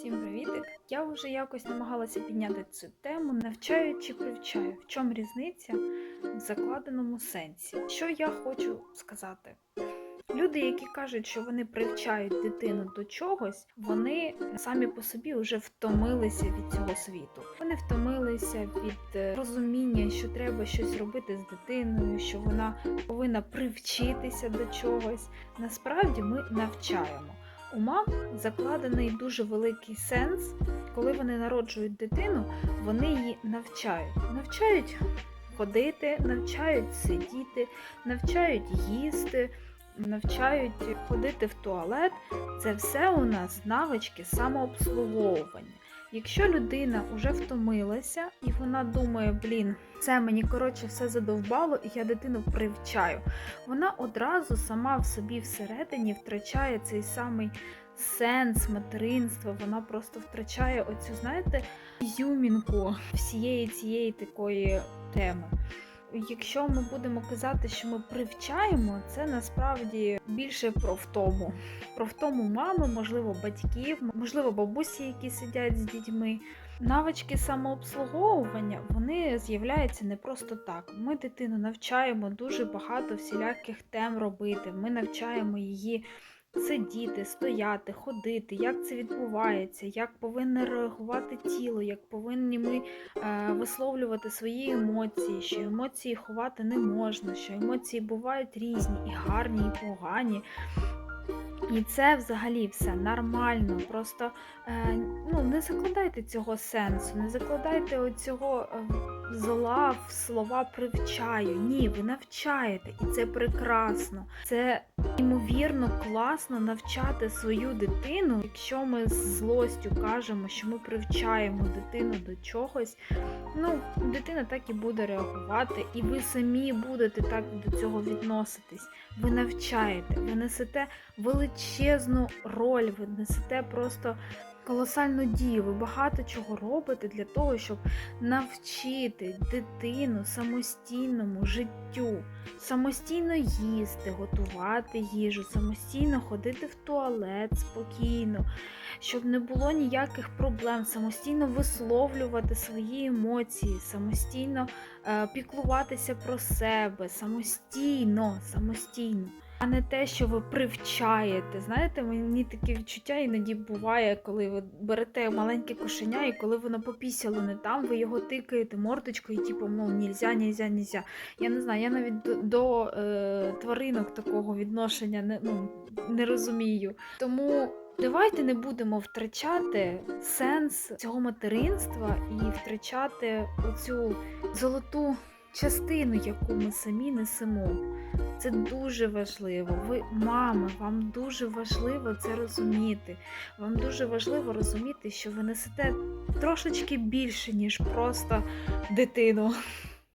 Всім привітик! Я вже якось намагалася підняти цю тему, навчаю чи привчаю. В чому різниця в закладеному сенсі? Що я хочу сказати? Люди, які кажуть, що вони привчають дитину до чогось, вони самі по собі вже втомилися від цього світу. Вони втомилися від е, розуміння, що треба щось робити з дитиною, що вона повинна привчитися до чогось. Насправді ми навчаємо. У мам закладений дуже великий сенс, коли вони народжують дитину, вони її навчають. Навчають ходити, навчають сидіти, навчають їсти, навчають ходити в туалет. Це все у нас навички самообслуговування. Якщо людина вже втомилася і вона думає, блін, це мені коротше все задовбало, і я дитину привчаю, вона одразу сама в собі всередині втрачає цей самий сенс материнства. Вона просто втрачає оцю, знаєте, юмінку всієї цієї такої теми. Якщо ми будемо казати, що ми привчаємо, це насправді більше про втому. Про втому мами, можливо, батьків, можливо, бабусі, які сидять з дітьми. Навички самообслуговування вони з'являються не просто так. Ми дитину навчаємо дуже багато всіляких тем робити. Ми навчаємо її сидіти, стояти, ходити, як це відбувається, як повинне реагувати тіло, як повинні ми е, висловлювати свої емоції, що емоції ховати не можна, що емоції бувають різні, і гарні, і погані. І це взагалі все нормально. Просто е, ну, не закладайте цього сенсу, не закладайте оцього е, зла в слова привчаю. Ні, ви навчаєте, і це прекрасно. Це ймовірно класно навчати свою дитину. Якщо ми з злостю кажемо, що ми привчаємо дитину до чогось, ну, дитина так і буде реагувати, і ви самі будете так до цього відноситись. Ви навчаєте, ви несете величезну роль, ви несете просто колосальну дію. Ви багато чого робите для того, щоб навчити дитину самостійному життю, самостійно їсти, готувати їжу, самостійно ходити в туалет спокійно, щоб не було ніяких проблем, самостійно висловлювати свої емоції, самостійно е, піклуватися про себе, самостійно, самостійно. А не те, що ви привчаєте. Знаєте, мені таке відчуття іноді буває, коли ви берете маленьке кошеня, і коли воно попісяло не там, ви його тикаєте мордочкою, і типу, мов, нельзя, нельзя, нельзя. Я не знаю, я навіть до, до е, тваринок такого відношення не, ну, не розумію. Тому. Давайте не будемо втрачати сенс цього материнства і втрачати оцю золоту частину, яку ми самі несемо. Це дуже важливо. Ви мами, вам дуже важливо це розуміти. Вам дуже важливо розуміти, що ви несете трошечки більше, ніж просто дитину.